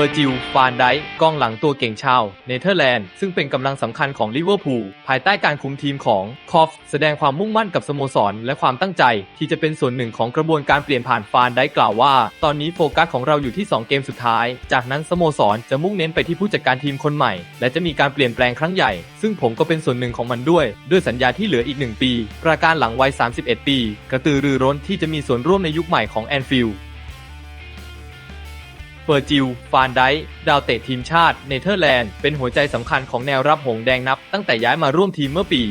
อร์จิล ฟานไดกองหลังตัวเก่งชาวเนเธอร์แลนด์ ซึ่งเป็นกำลังสำคัญของลิเวอร์พูลภายใต้การคุมทีมของคอฟแสดงความมุ่งมั่นกับสโมสร และความตั้งใจ ที่จะเป็นส่วนหนึ่งของกระบวนการเปลี่ยนผ่านฟานไดกล่าวว่า ตอนนี้โฟกัสของเราอยู่ที่ 2 เกมสุดท้าย จากนั้นสโมสรจะมุ่งเน้นไปที่ผู้จัดการทีมคนใหม่ และจะมีการเปลี่ยนแปลงครั้งใหญ่ ซึ่งผมก็เป็นส่วนหนึ่งของมันด้วย ด้วยสัญญาที่เหลืออีก 1 ปี ประการหลังวัย 31 ปี กระตือรือร้นที่จะมีส่วนร่วมในยุคใหม่ของแอนฟิลด์ เฟอร์จิล ฟานไดดาวเตะทีมชาติเนเธอร์แลนด์ เป็นหัวใจสำคัญของแนวรับหงแดงนับ ตั้งแต่ย้ายมาร่วมทีมเมื่อปี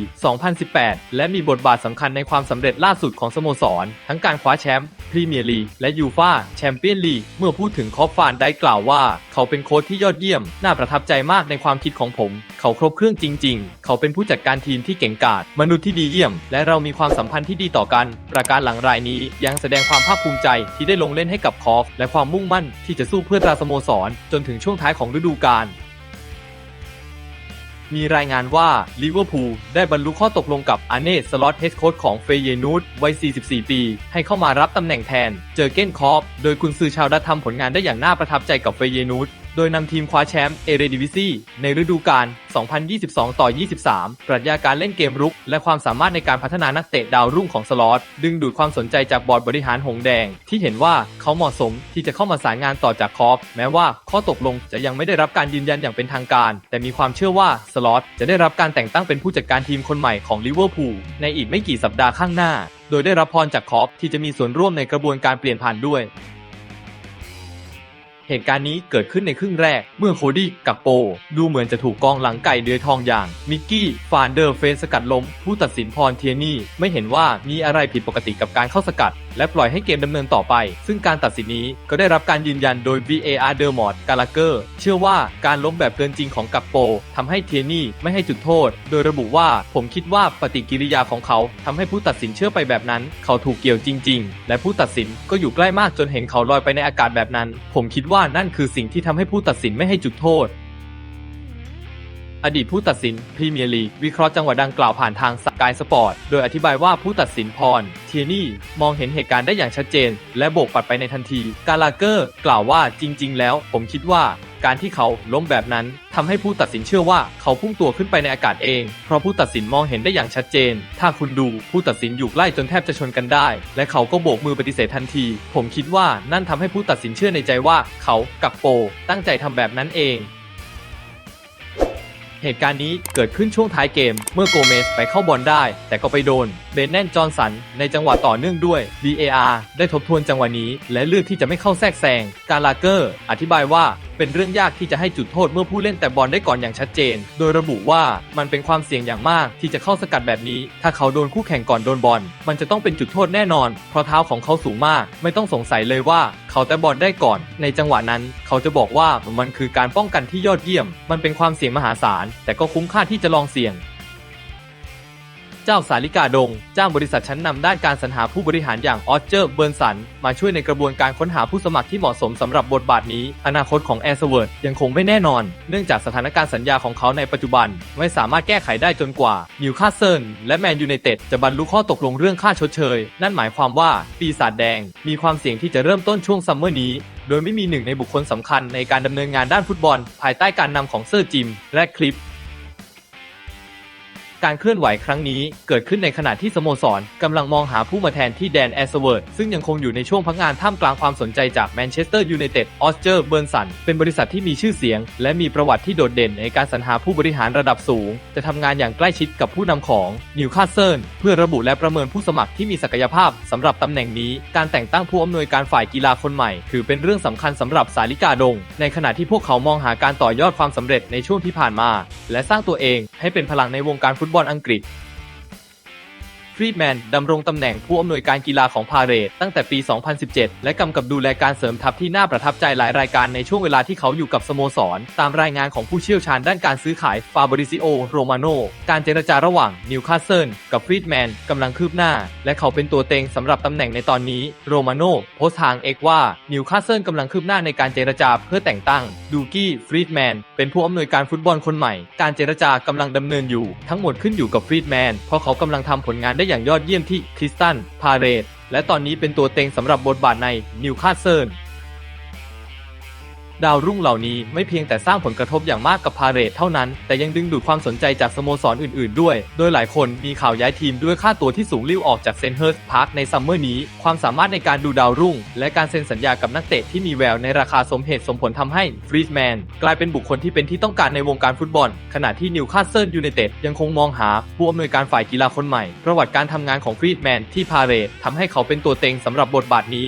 2018 และมีบทบาทสำคัญในความสำเร็จล่าสุดของสโมสร ทั้งการคว้าแชมป์พรีเมียร์ลีกและยูฟาแชมเปี้ยนลีก เมื่อพูดถึงคอฟฟานได้กล่าวว่า เขาเป็นโค้ชที่ยอดเยี่ยม น่าประทับใจมากในความคิดของผม เขาครบเครื่องจริง ๆ เขาเป็นผู้จัดการทีมที่เก่งกาจ มนุษย์ที่ดีเยี่ยม และเรามีความสัมพันธ์ที่ดีต่อกัน ประการหลังรายนี้ยังแสดงความภาคภูมิใจที่ได้ลงเล่นให้กับคอฟและความมุ่งมั่นที่จะสู้เพื่อตราสโมสรจนถึงช่วงท้ายของฤดูกาลมีรายงานว่าลิเวอร์พูลได้บรรลุข้อตกลงกับอาเน่สล็อตเฮดโค้ชของเฟเยนูดวัย 44 ปี ให้เข้ามารับตำแหน่งแทน เจอเก้นคอป โดยคุณซือชาวดัตทำผลงานได้อย่างน่าประทับใจกับเฟเยนูด โดยนำทีมคว้าแชมป์เอเรดิวิซีในฤดูกาล 2022 ต่อ 23 ปรัชญาการเล่นเกมรุก และความสามารถในการพัฒนานักเตะดาวรุ่งของสล็อตดึงดูดความสนใจจากบอร์ดบริหารหงแดง ที่เห็นว่าเขาเหมาะสมที่จะเข้ามาสารงานต่อจากคอฟแม้ว่าข้อตกลงจะยังไม่ได้รับการยืนยันอย่างเป็นทางการ แต่มีความเชื่อว่าสล็อตจะได้รับการแต่งตั้งเป็นผู้จัดการทีมคนใหม่ของลิเวอร์พูลในอีกไม่กี่สัปดาห์ข้างหน้า โดยได้รับพรจากคอฟที่จะมีส่วนร่วมในกระบวนการเปลี่ยนผ่านด้วย เหตุการณ์นี้เกิดขึ้นในครึ่งแรก เมื่อโคดี้กับโป ดูเหมือนจะถูกกองหลังไก่เดือยทองอย่าง มิกกี้ฟานเดอร์เฟนสกัดล้มผู้ตัดสินพรเทียนี่ไม่เห็นว่ามีอะไรผิดปกติกับการเข้าสกัด และปล่อยให้เกมดำเนินต่อไป ซึ่งการตัดสินนี้ก็ได้รับการยืนยันโดย VAR เดอร์มอดกาลาเกอร์เชื่อว่าการล้มแบบเกินจริงของกักโปทำให้เทียนี่ไม่ให้จุดโทษ โดยระบุว่าผมคิดว่าปฏิกิริยาของเขาทำให้ผู้ตัดสินเชื่อไปแบบนั้น เขาถูกเกี่ยวจริง ๆ และผู้ตัดสินก็อยู่ใกล้มากจนเห็นเขาลอยไปในอากาศแบบนั้น ผมคิดว่านั่นคือสิ่งที่ทำให้ผู้ตัดสินไม่ให้จุดโทษ อดีตผู้ตัดสินพรีเมียร์ลีกวิเคราะห์จังหวะดังกล่าวผ่านทางสกายสปอร์ต โดยอธิบายว่าผู้ตัดสินพร เทียนี่ มองเห็นเหตุการณ์ได้อย่างชัดเจน และโบกปัดไปในทันที กาลาเกอร์ กล่าวว่าจริง ๆ แล้ว ผมคิดว่าการที่เขาล้มแบบนั้นทำให้ผู้ตัดสินเชื่อว่าเขาพุ่งตัวขึ้นไปในอากาศเอง เพราะผู้ตัดสินมองเห็นได้อย่างชัดเจน ถ้าคุณดูผู้ตัดสินอยู่ใกล้จนแทบจะชนกันได้ และเขาก็โบกมือปฏิเสธทันที ผมคิดว่านั่นทำให้ผู้ตัดสินเชื่อในใจว่าเขากับโป ตั้งใจทำแบบนั้นเอง เหตุการณ์นี้เกิดขึ้นช่วงท้ายเกม เมื่อโกเมสไปเข้าบอลได้ แต่ก็ไปโดนเบนแนนจอห์นสัน ในจังหวะต่อเนื่องด้วย VAR ได้ทบทวนจังหวะนี้ และเลือกที่จะไม่เข้าแทรกแซงการลาเกอร์ อธิบายว่า เป็นเรื่องยากที่จะให้จุดโทษเมื่อผู้เล่นแต่บอลได้ก่อนอย่างชัดเจน โดยระบุว่ามันเป็นความเสี่ยงอย่างมากที่จะเข้าสกัดแบบนี้ ถ้าเขาโดนคู่แข่งก่อนโดนบอล มันจะต้องเป็นจุดโทษแน่นอน เพราะเท้าของเขาสูงมาก ไม่ต้องสงสัยเลยว่าเขาแต่บอลได้ก่อน ในจังหวะนั้น เขาจะบอกว่ามันคือการป้องกันที่ยอดเยี่ยม มันเป็นความเสี่ยงมหาศาล แต่ก็คุ้มค่าที่จะลองเสี่ยง เจ้าสาลิกาดง จ้างบริษัทชั้นนำด้านการสรรหาผู้บริหารอย่างออสเจอร์เบิร์นสัน มาช่วยในกระบวนการค้นหาผู้สมัครที่เหมาะสมสำหรับบทบาทนี้ อนาคตของแอร์สเวิร์ดยังคงไม่แน่นอน เนื่องจากสถานการณ์สัญญาของเขาในปัจจุบัน ไม่สามารถแก้ไขได้จนกว่านิวคาสเซิลและแมนยูไนเต็ดจะบรรลุข้อตกลงเรื่องค่าชดเชย นั่นหมายความว่าปีศาจแดง มีความเสี่ยงที่จะเริ่มต้นช่วงซัมเมอร์นี้โดยไม่มีหนึ่งในบุคคลสำคัญในการดำเนินงานด้านฟุตบอล ภายใต้การนำของเซอร์จิม และคลิป การเคลื่อนไหวครั้งนี้เกิดขึ้นในขณะที่สโมสรกำลังมองหาผู้มาแทนที่แดนแอสเวิร์ดซึ่งยังคงอยู่ในช่วงพักงานท่ามกลางความสนใจจากแมนเชสเตอร์ยูไนเต็ดออสเจอร์เบิร์นสันเป็นบริษัทที่มีชื่อเสียง และมีประวัติที่โดดเด่นในการสรรหาผู้บริหารระดับสูง จะทำงานอย่างใกล้ชิดกับผู้นำของนิวคาสเซิลเพื่อระบุและประเมินผู้สมัครที่มีศักยภาพสำหรับตำแหน่งนี้ การแต่งตั้งผู้อำนวยการฝ่ายกีฬาคนใหม่ ถือเป็นเรื่องสำคัญสำหรับสาลิกาดง ในขณะที่พวกเขามองหาการต่อยอดความสำเร็จในช่วงที่ผ่านมา และสร้างตัวเองให้เป็นพลังในวงการฟุตบอลบอลอังกฤษ ฟรีดแมนดำรงตำแหน่งผู้อำนวยการกีฬาของพาเรตตั้งแต่ปี 2017 และกำกับดูแลการเสริมทัพที่น่าประทับใจหลายรายการในช่วงเวลาที่เขาอยู่กับสโมสร ตามรายงานของผู้เชี่ยวชาญด้านการซื้อขายฟาบริซิโอโรมาโนการเจรจาระหว่างนิวคาสเซิลกับฟรีดแมนกำลังคืบหน้า และเขาเป็นตัวเต็งสำหรับตำแหน่งในตอนนี้โรมาโนโพสต์ทางเอกว่านิวคาสเซิลกำลังคืบหน้าในการเจรจาเพื่อแต่งตั้งดูกี้ฟรีดแมนเป็นผู้อำนวยการฟุตบอลคนใหม่ การเจรจากำลังดำเนินอยู่ ทั้งหมดขึ้นอยู่กับฟรีดแมนเพราะเขากำลังทำผลงานได้อย่างยอดเยี่ยมที่คริสตันพาเรตและตอนนี้เป็นตัวเต็งสำหรับบทบาทในนิวคาสเซิล ดาวรุ่งเหล่านี้ไม่เพียงแต่สร้างผลกระทบอย่างมากกับพาเรตเท่านั้น แต่ยังดึงดูดความสนใจจากสโมสรอื่นๆ ด้วย โดยหลายคนมีข่าวย้ายทีมด้วยค่าตัวที่สูงลิ่วออกจากเซนเฮิร์สพาร์คในซัมเมอร์นี้ ความสามารถในการดูดาวรุ่ง และการเซ็นสัญญากับนักเตะที่มีแววในราคาสมเหตุสมผลทำให้ฟรีดแมนกลายเป็นบุคคลที่เป็นที่ต้องการในวงการฟุตบอล ขณะที่นิวคาสเซิลยูไนเต็ดยังคงมองหาผู้อำนวยการฝ่ายกีฬาคนใหม่ ประวัติการทำงานของฟรีดแมนที่พาเรตทำให้เขาเป็นตัวเต็งสำหรับบทบาทนี้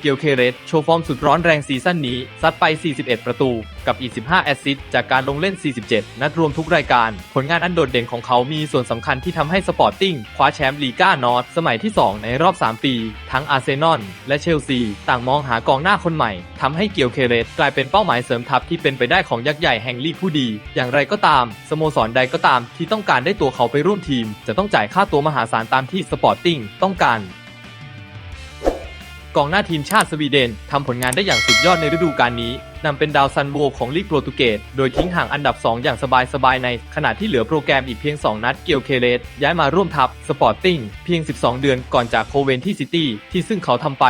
เกียวเคเรสโชว์ฟอร์มสุดร้อนแรงซีซั่นนี้ ซัดไป 41 ประตู กับอีก 15 แอสซิสต์จากการลงเล่น 47 นัดรวมทุกรายการ ผลงานอันโดดเด่นของเขามีส่วนสำคัญที่ทำให้สปอร์ติ้งคว้าแชมป์ลีก้านอร์ทสมัยที่ 2 ในรอบ 3 ปี ทั้งอาร์เซนอลและเชลซี ต่างมองหากองหน้าคนใหม่ทำให้เกียวเคเรสกลายเป็นเป้าหมายเสริมทัพที่เป็นไปได้ของยักษ์ใหญ่แห่งลีกผู้ดี อย่างไรก็ตามสโมสรใดก็ตามที่ต้องการได้ตัวเขาไปร่วมทีม จะต้องจ่ายค่าตัวมหาศาลตามที่สปอร์ติ้งต้องการ กองหน้าทีมชาติสวีเดนทำผลงานได้อย่างสุดยอดในฤดูกาลนี้นำเป็นดาวซันโวของลีกโปรตุเกส โดยทิ้งห่างอันดับ 2 อย่างสบายๆใน ขณะที่เหลือโปรแกรมอีกเพียง 2 นัด เกียวเคเลสย้ายมาร่วมทัพสปอร์ติ้งเพียง 12 เดือนก่อนจากโคเวนที่ซิตี้ที่ซึ่งเขาทำไป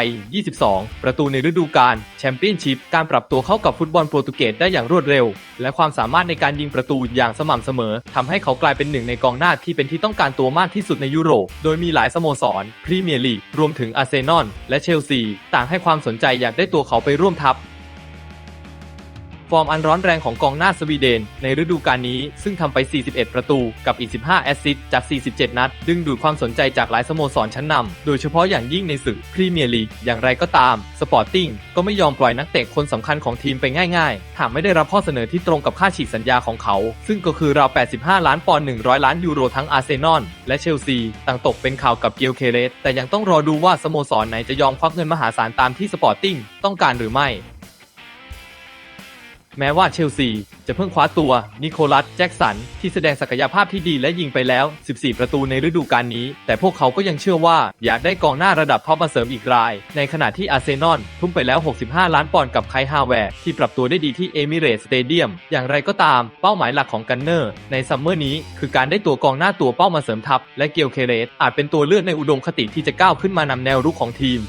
22 ประตูในฤดูกาลแชมเปี้ยนชิพการปรับตัวเข้ากับฟุตบอลโปรตุเกสได้อย่างรวดเร็ว และความสามารถในการยิงประตูอย่างสม่ำเสมอทำให้เขากลายเป็นหนึ่งในกองหน้าที่เป็นที่ต้องการตัวมากที่สุดในยุโรป โดยมีหลายสโมสรพรีเมียร์ลีกรวมถึงอาร์เซนอลและเชลซี ต่างให้ความสนใจอยากได้ตัวเขาไปร่วมทัพ ฟอร์มอันร้อนแรงของกองหน้าสวีเดน ในฤดูกาลนี้ซึ่งทำไป 41 ประตูกับอีก 15 แอสซิสต์จาก 47 นัด ดึงดูดความสนใจจากหลายสโมสรชั้นนำ โดยเฉพาะอย่างยิ่งในศึกพรีเมียร์ลีก อย่างไรก็ตาม สปอร์ติ้งก็ไม่ยอมปล่อยนักเตะคนสำคัญของทีมไปง่ายๆ หากไม่ได้รับข้อเสนอที่ตรงกับค่าฉีกสัญญาของเขา ซึ่งก็คือราว 85 ล้านปอนด์ 100 ล้านยูโรทั้งอาร์เซนอลและเชลซี ต่างตกเป็นข่าวกับเกียวเคเรสแต่ยังต้องรอดูว่าสโมสรไหนจะยอมควักเงินมหาศาลตามที่สปอร์ติ้งต้องการหรือไม่ แม้ว่าเชลซี จะเพิ่งคว้าตัวนิโคลัสแจ็กสัน ที่แสดงศักยภาพที่ดีและยิงไปแล้ว 14 ประตูในฤดูกาลนี้ แต่พวกเขาก็ยังเชื่อว่าอยากได้กองหน้าระดับท็อปมาเสริมอีกราย ในขณะที่อาร์เซนอลทุ่มไปแล้ว 65 ล้านปอนด์กับไคฮาแวร์ที่ปรับตัวได้ดีที่เอมิเรตสเตเดียม อย่างไรก็ตามเป้าหมายหลักของกันเนอร์ ในซัมเมอร์นี้คือการได้ตัวกองหน้าตัวเป้ามาเสริมทัพและเกียวเคเรสอาจเป็นตัวเลือกในอุดมคติที่จะก้าวขึ้นมานำแนวรุกของทีม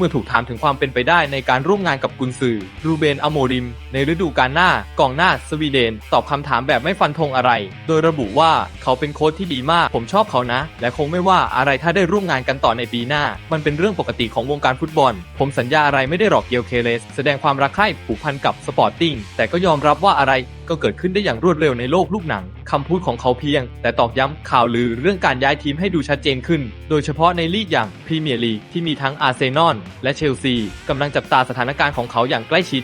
มื่อถูกถามถึงความเป็นไปได้ในการร่วมงานกับกุนซือรูเบนอโมริม ในฤดูกาลหน้ากองหน้าสวีเดน ตอบคำถามแบบไม่ฟันธงอะไร โดยระบุว่าเขาเป็นโค้ชที่ดีมาก ผมชอบเขานะ และคงไม่ว่าอะไรถ้าได้ร่วมงานกันต่อในปีหน้า มันเป็นเรื่องปกติของวงการฟุตบอล ผมสัญญาอะไรไม่ได้หรอกเกียวเคเลส แสดงความรักใคร่ผูกพันกับสปอร์ติ้งแต่ก็ยอมรับว่าอะไร ก็เกิดขึ้นได้อย่างรวดเร็วในโลกลูกหนัง คำพูดของเขาเพียง แต่ตอกย้ำข่าวลือเรื่องการย้ายทีมให้ดูชัดเจนขึ้น โดยเฉพาะในลีกอย่างพรีเมียร์ลีกที่มีทั้งอาร์เซนอลและเชลซีกำลังจับตาสถานการณ์ของเขาอย่างใกล้ชิด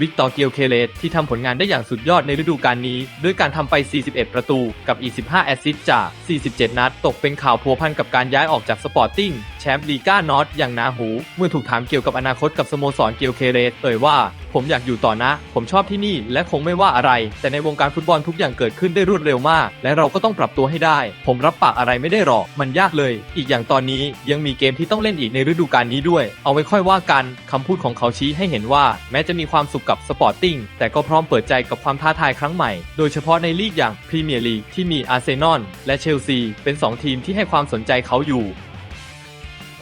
วิกตอร์เกียวเคเลสที่ทำผลงานได้อย่างสุดยอดในฤดูกาลนี้ ด้วยการทำไป 41 ประตู กับอีก 15 แอสซิสต์จาก 47 นัด ตกเป็นข่าวพัวพันกับการย้ายออกจากสปอร์ติ้ง ชมป์ลีก้านอตอย่างนาหู เมื่อถูกถามเกี่ยวกับอนาคตกับสโมสรเกียวเคเลสเอ่ยว่า ผมอยากอยู่ต่อนะ ผมชอบที่นี่และคงไม่ว่าอะไร แต่ในวงการฟุตบอลทุกอย่างเกิดขึ้นได้รวดเร็วมาก และเราก็ต้องปรับตัวให้ได้ ผมรับปากอะไรไม่ได้หรอก มันยากเลย อีกอย่างตอนนี้ยังมีเกมที่ต้องเล่นอีกในฤดูกาลนี้ด้วย เอาไว้ค่อยว่ากันคำพูดของเขาชี้ให้เห็นว่า แม้จะมีความสุขกับสปอร์ติ้งแต่ก็พร้อมเปิดใจกับความท้าทายครั้งใหม่ โดยเฉพาะในลีกอย่างพรีเมียร์ลีกที่มีอาร์เซนอลและเชลซีเป็นสองทีมที่ให้ความสนใจเขาอยู่